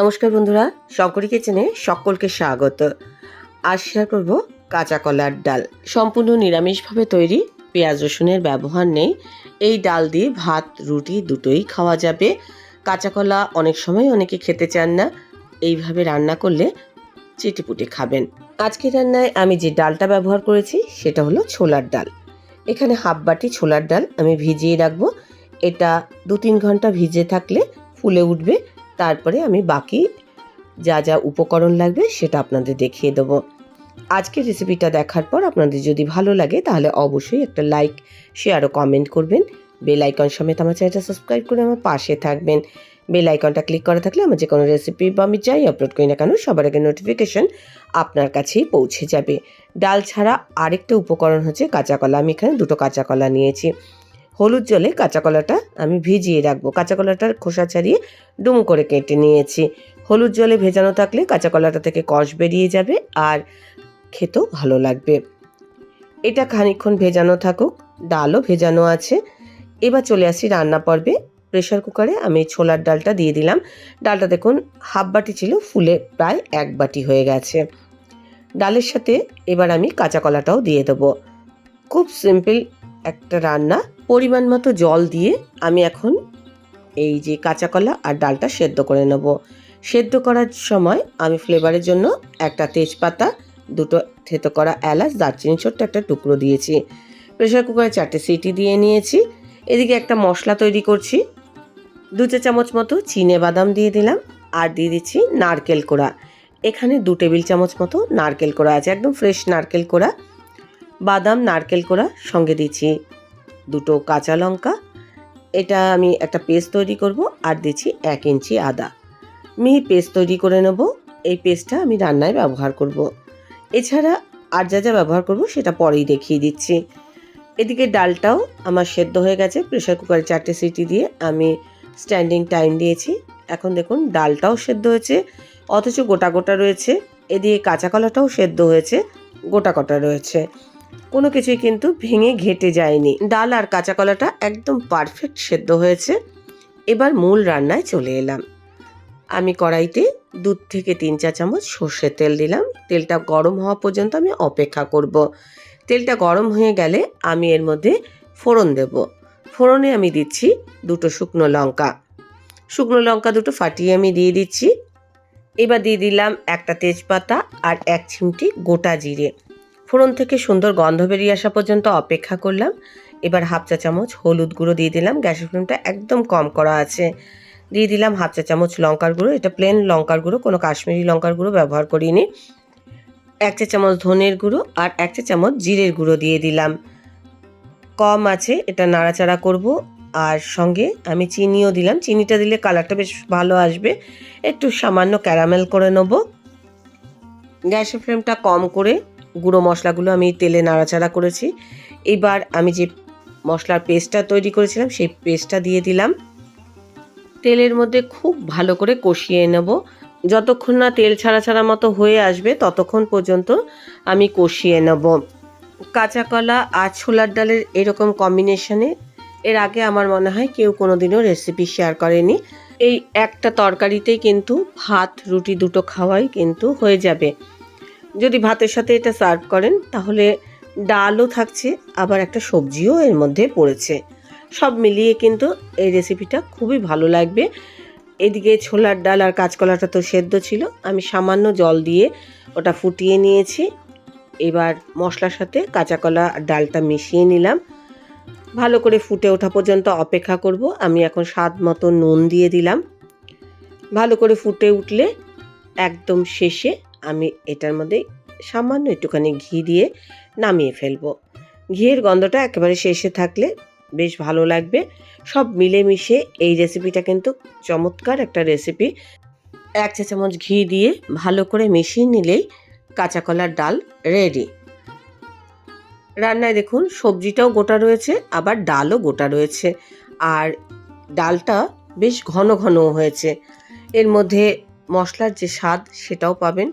নমস্কার বন্ধুরা, শঙ্করী কিচেনে সকলকে স্বাগত। শেয়ার করব কাঁচা কলার ডাল। সম্পূর্ণ নিরামিষভাবে তৈরি পেঁয়াজ রসুনের ব্যবহার নেই। এই ডাল দিয়ে ভাত, রুটি দুটোই খাওয়া যাবে। কাঁচা কলা অনেক সময় অনেকে খেতে চান না। এইভাবে রান্না করলে চেটেপুটে খাবেন। আজকে রান্নায় আমি যে ডালটা ব্যবহার করেছি, সেটা হলো ছোলার ডাল। এখানে হাফ বাটি ছোলার ডাল আমি ভিজিয়ে রাখব। এটা দু তিন ঘণ্টা ভিজে থাকলে ফুলে উঠবে। তারপরে আমি বাকি যা যা উপকরণ লাগবে সেটা আপনাদের দেখিয়ে দেবো। আজকের রেসিপিটা দেখার পর আপনাদের যদি ভালো লাগে তাহলে অবশ্যই একটা লাইক শেয়ার ও কমেন্ট করবেন। বেল আইকন সমেত আমার চ্যানেলটা সাবস্ক্রাইব করে আমার পাশে থাকবেন। বেল আইকনটা ক্লিক করা থাকলে আমার যে কোনো রেসিপি বা আমি যাই আপলোড করি না কেন, সবার আগে নোটিফিকেশন আপনার কাছেই পৌঁছে যাবে। ডাল ছাড়া আরেকটা উপকরণ হচ্ছে কাঁচা কলা। আমি এখানে দুটো কাঁচা কলা নিয়েছি। হলুদ জলে কাঁচা কলাটা আমি ভিজিয়ে রাখব। কাঁচা কলাটার খোসা ছাড়িয়ে ডুম করে কেটে নিয়েছি। হলুদ জলে ভেজানো থাকলে কাঁচা কলাটা থেকে কষ বেরিয়ে যাবে আর খেতেও ভালো লাগবে। এটা খানিকক্ষণ ভেজানো থাকুক, ডালও ভেজানো আছে। এবার চলে আসি রান্না পর্বে। প্রেশার কুকারে আমি ছোলার ডালটা দিয়ে দিলাম। ডালটা দেখুন হাফ বাটি ছিল, ফুলে প্রায় এক বাটি হয়ে গেছে। ডালের সাথে এবার আমি কাঁচা কলাটাও দিয়ে দেবো। খুব সিম্পল একটা রান্না। পরিমাণ মতো জল দিয়ে আমি এখন এই যে কাঁচা কলা আর ডালটা সেদ্ধ করে নেব। সেদ্ধ করার সময় আমি ফ্লেভারের জন্য একটা তেজপাতা, দুটো থেতো করা এলাচ, দারচিনি, ছোট্ট একটা টুকরো দিয়েছি। প্রেশার কুকারে চারটে সিটি দিয়ে নিয়েছি। এদিকে একটা মশলা তৈরি করছি। দু চা চামচ মতো চিনে বাদাম দিয়ে দিলাম আর দিয়ে দিচ্ছি নারকেল কোড়া। এখানে দু টেবিল চামচ মতো নারকেল কোড়া আছে, একদম ফ্রেশ নারকেল কোড়া। বাদাম, নারকেল কোড়া সঙ্গে দিচ্ছি। দুটো কাঁচা লঙ্কা, এটা আমি একটা পেস্ট তৈরি করব, আর দিচ্ছি এক ইঞ্চি আদা। মিহি পেস্ট তৈরি করে নেব, এই পেস্টটা আমি রান্নায় ব্যবহার করব। এছাড়া আর যা যা ব্যবহার করব সেটা পরেই দেখিয়ে দিচ্ছি। এদিকে ডালটাও আমার সেদ্ধ হয়ে গেছে প্রেশার কুকারে চারটে সিটি দিয়ে আমি স্ট্যান্ডিং টাইম দিয়েছি। এখন দেখুন, ডালটাও সেদ্ধ হয়েছে, অথচ গোটা গোটা রয়েছে। এদিকে কাঁচা কলাটাও সেদ্ধ হয়েছে, গোটা গোটা রয়েছে। কোনো কিছুই কিন্তু ভেঙে ঘেটে যায়নি। ডাল আর কাঁচা কলাটা একদম পারফেক্ট সেদ্ধ হয়েছে। এবার মূল রান্নায় চলে এলাম। আমি কড়াইতে দুধ থেকে তিন চা চামচ সর্ষের তেল দিলাম। তেলটা গরম হওয়া পর্যন্ত আমি অপেক্ষা করব। তেলটা গরম হয়ে গেলে আমি এর মধ্যে ফোড়ন দেব। ফোড়নে আমি দিচ্ছি দুটো শুকনো লঙ্কা। শুকনো লঙ্কা দুটো ফাটিয়ে আমি দিয়ে দিচ্ছি। এবার দিয়ে দিলাম একটা তেজপাতা আর এক চিমটি গোটা জিরে। ফোড়ন থেকে সুন্দর গন্ধ বেরিয়ে আসা পর্যন্ত অপেক্ষা করলাম। এবার হাফ চা চামচ হলুদ গুঁড়ো দিয়ে দিলাম। গ্যাসের ফ্লেমটা একদম কম করা আছে। দিয়ে দিলাম হাফ চা চামচ লঙ্কার গুঁড়ো। এটা প্লেন লঙ্কার গুঁড়ো, কোনো কাশ্মীরি লঙ্কার গুঁড়ো ব্যবহার করিনি। এক চা চামচ ধনের গুঁড়ো আর এক চা চামচ জিরের গুঁড়ো দিয়ে দিলাম। কম আছে, এটা নাড়াচাড়া করব। আর সঙ্গে আমি চিনিও দিলাম। চিনিটা দিলে কালারটা বেশ ভালো আসবে। একটু সামান্য ক্যারামেল করে নেব। গ্যাসের ফ্লেমটা কম করে গুঁড়ো মশলাগুলো আমি তেলে নাড়াচাড়া করেছি। এবার আমি যে মশলার পেস্টটা তৈরি করেছিলাম, সেই পেস্টটা দিয়ে দিলাম। তেলের মধ্যে খুব ভালো করে কষিয়ে নেব। যতক্ষণ না তেল ছাড়া ছাড়া মতো হয়ে আসবে, ততক্ষণ পর্যন্ত আমি কষিয়ে নেব। কাঁচা কলা আর ছোলার ডালের এরকম কম্বিনেশনে এর আগে আমার মনে হয় কেউ কোনোদিনও রেসিপি শেয়ার করেনি। এই একটা তরকারিতেই কিন্তু ভাত, রুটি দুটো খাওয়াই কিন্তু হয়ে যাবে। যদি ভাতের সাথে এটা সার্ভ করেন, তাহলে ডালও থাকছে, আবার একটা সবজিও এর মধ্যে পড়েছে। সব মিলিয়ে কিন্তু এই রেসিপিটা খুবই ভালো লাগবে। এদিকে ছোলার ডাল আর কাঁচকলাটা তো সেদ্ধ ছিল। আমি সামান্য জল দিয়ে ওটা ফুটিয়ে নিয়েছি। এবার মশলার সাথে কাঁচা কলা আর ডালটা মিশিয়ে নিলাম। ভালো করে ফুটে ওঠা পর্যন্ত অপেক্ষা করব। আমি এখন স্বাদ মতো নুন দিয়ে দিলাম। ভালো করে ফুটে উঠলে একদম শেষে আমি এটার মধ্যে সামান্য একটুখানি ঘি দিয়ে নামিয়ে ফেলব। ঘিয়ের গন্ধটা একেবারে শেষে থাকলে বেশ ভালো লাগবে। সব মিলেমিশে এই রেসিপিটা কিন্তু চমৎকার একটা রেসিপি। এক চা চামচ ঘি দিয়ে ভালো করে মিশিয়ে নিলেই কাঁচা কলার ডাল রেডি। রান্নায় দেখুন, সবজিটাও গোটা রয়েছে, আবার ডালও গোটা রয়েছে। আর ডালটা বেশ ঘন ঘন হয়েছে। এর মধ্যে মশলার যে স্বাদ সেটাও পাবেন।